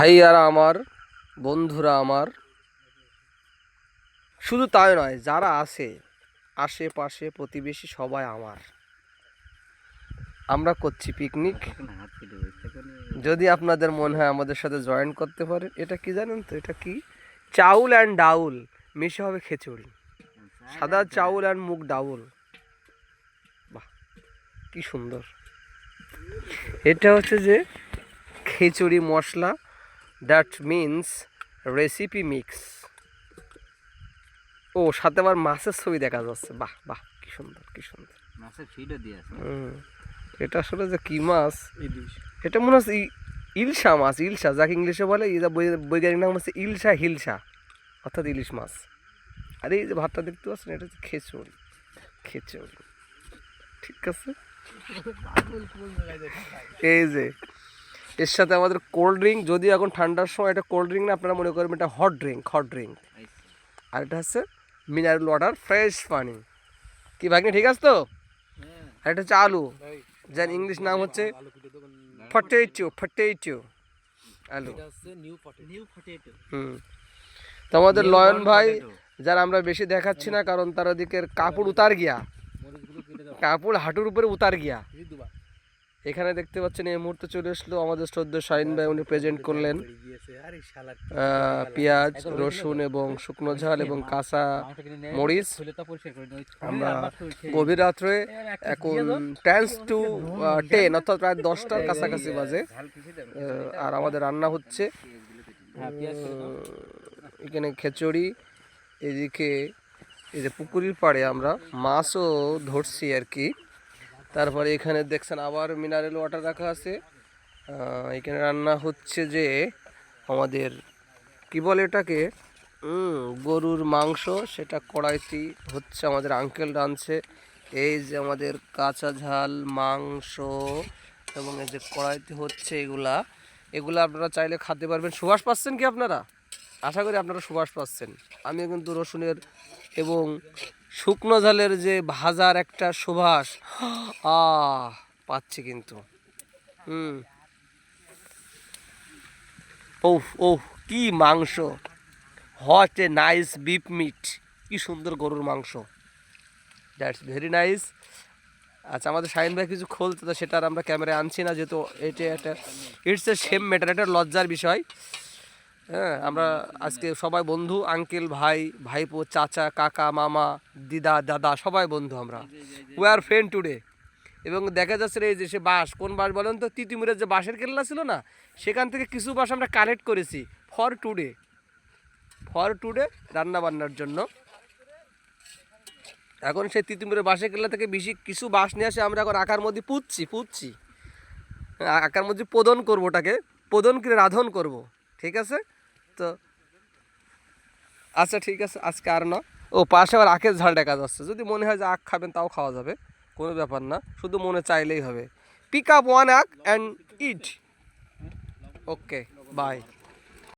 ভাইয়ারা আমার, বন্ধুরা আমার, শুধু তাই নয়, যারা আছে, আশেপাশে প্রতিবেশী সবাই আমার। আমরা করছি পিকনিক যদি আপনাদের মনে হয় আমাদের সাথে জয়েন করতে পারেন, এটা কি জানেন তো? এটা কি? চাউল অ্যান্ড ডাউল, মিশে হবে খিচুড়ি। সাদা চাউল অ্যান্ড মুগ ডাউল। বাহ, কি সুন্দর। এটা হচ্ছে যে khichdi masala. That means recipe mix. ও সাথে আবার মাছের ছবি দেখা যাচ্ছে। বাহ বাহ কি সুন্দর কি সুন্দর। মাছের ফিডও দিয়ে আছে। হুম এটা আসলে যে কি মাছ? এটা মনে হচ্ছে ই- ইলশা মাছ ইলশা যাকে ইংলিশে বলে এই যে বৈ- বৈজ্ঞানিক নাম হচ্ছে ইলশা হিলসা অর্থাৎ ইলিশ মাছ। আর এই যে ভাতটা দেখতে পাচ্ছেন এটা হচ্ছে খেচুড়ি খেচুড়ি। ঠিক আছে? এই যে এর সাথে আমাদের কোল্ড ড্রিঙ্ক যদি এখন ঠান্ডার সময় এটা কোল্ড ড্রিঙ্ক না আপনারা মনে করবেন এটা হট ড্রিঙ্ক হট ড্রিঙ্ক আর এটা হচ্ছে মিনারেল ওয়াটার ফ্রেশ পানি। কি ভাগ্নে ঠিক আছে? তো আর এটা হচ্ছে আলু। যার ইংলিশ নাম হচ্ছে ফটেটো ফটেটো আলু। New potato hmm. তো আমাদের লয়ন ভাই যারা আমরা বেশি দেখাচ্ছি না কারণ তার ওদিকের কাপড় উতার গিয়া। কাপড় হাঁটুর উপরে উতার গিয়া। এখানে দেখতে পাচ্ছেন, এই মুহূর্তে চলে আসলো আমাদের শ্রদ্ধ শাহিন ভাই। উনি প্রেজেন্ট করলেন পেঁয়াজ, রসুন এবং শুকনো ঝাল এবং কাঁচা মরিচ। আমরা গভীর রাত্রে এখন টেন্স টু টেন অর্থাৎ প্রায় দশটার কাছাকাছি বাজে। আর আমাদের রান্না হচ্ছে এখানে খিচুড়ি, এদিকে এই যে পুকুরির পাড়ে আমরা মাছও ধরছি আর কি। তারপরে এখানে দেখছেন আবার মিনারেল ওয়াটার রাখা আছে। এখানে রান্না হচ্ছে যে আমাদের, কি বলে এটাকে? গরুর মাংস, সেটা কড়াইতে হচ্ছে আমাদের আঙ্কেল রাঁধছে। এই যে আমাদের কাঁচা ঝাল, মাংস এবং এই যে কড়াইতে হচ্ছে এগুলা। এগুলো আপনারা চাইলে খেতে পারবেন। সুবাস পাচ্ছেন কি আপনারা? আশা করি আপনারা সুবাস পাচ্ছেন। আমি কিন্তু রসুনের এবং শুকনো ঝালের যে ভাজার একটা সুবাস, আহ, পাচ্ছি কিন্তু। হুম। ওহ ওহ কি মাংস। Hot a nice beef meat কি সুন্দর গরুর মাংস। দ্যাটস ভেরি নাইস আচ্ছা আমাদের শাহিন ভাই কিছু খোলতে তো সেটা আর আমরা ক্যামেরায় আনছি না, যেহেতু এটা একটা ইটস এ সেম ম্যাটার এটা লজ্জার বিষয়। হ্যাঁ আমরা আজকে সবাই বন্ধু আঙ্কেল ভাই ভাইপো চাচা কাকা মামা দিদা দাদা সবাই বন্ধু আমরা। উই আর ফ্রেন্ড টুডে এবং দেখা যাচ্ছে এই যে সে বাঁশ কোন বাঁশ বলেন তো? তিতিমুরের যে বাঁশের কেল্লা ছিল না? সেখান থেকে কিছু বাঁশ আমরা কালেক্ট করেছি ফর টুডে ফর টুডে রান্না বান্নার জন্য। এখন সেই তিতুমিরের বাঁশের কেল্লা থেকে বেশি কিছু বাঁশ নিয়ে আসে আমরা এখন আকার মধ্যে পুঁতছি পুঁতছি। হ্যাঁ, আকার মধ্যে প্রদন করব ওটাকে। প্রদন করে রাধন করব। ঠিক আছে? তো। আচ্ছা ঠিক আছে, আজকে আর না। ও, পাশে আবার আখের ঝাল দেখা যাচ্ছে। যদি মনে হয় যে আখ খাবেন, তাও খাওয়া যাবে। কোনো ব্যাপার না। শুধু মনে চাইলেই হবে। পিক আপ ওয়ান আখ অ্যান্ড ইট ওকে বাই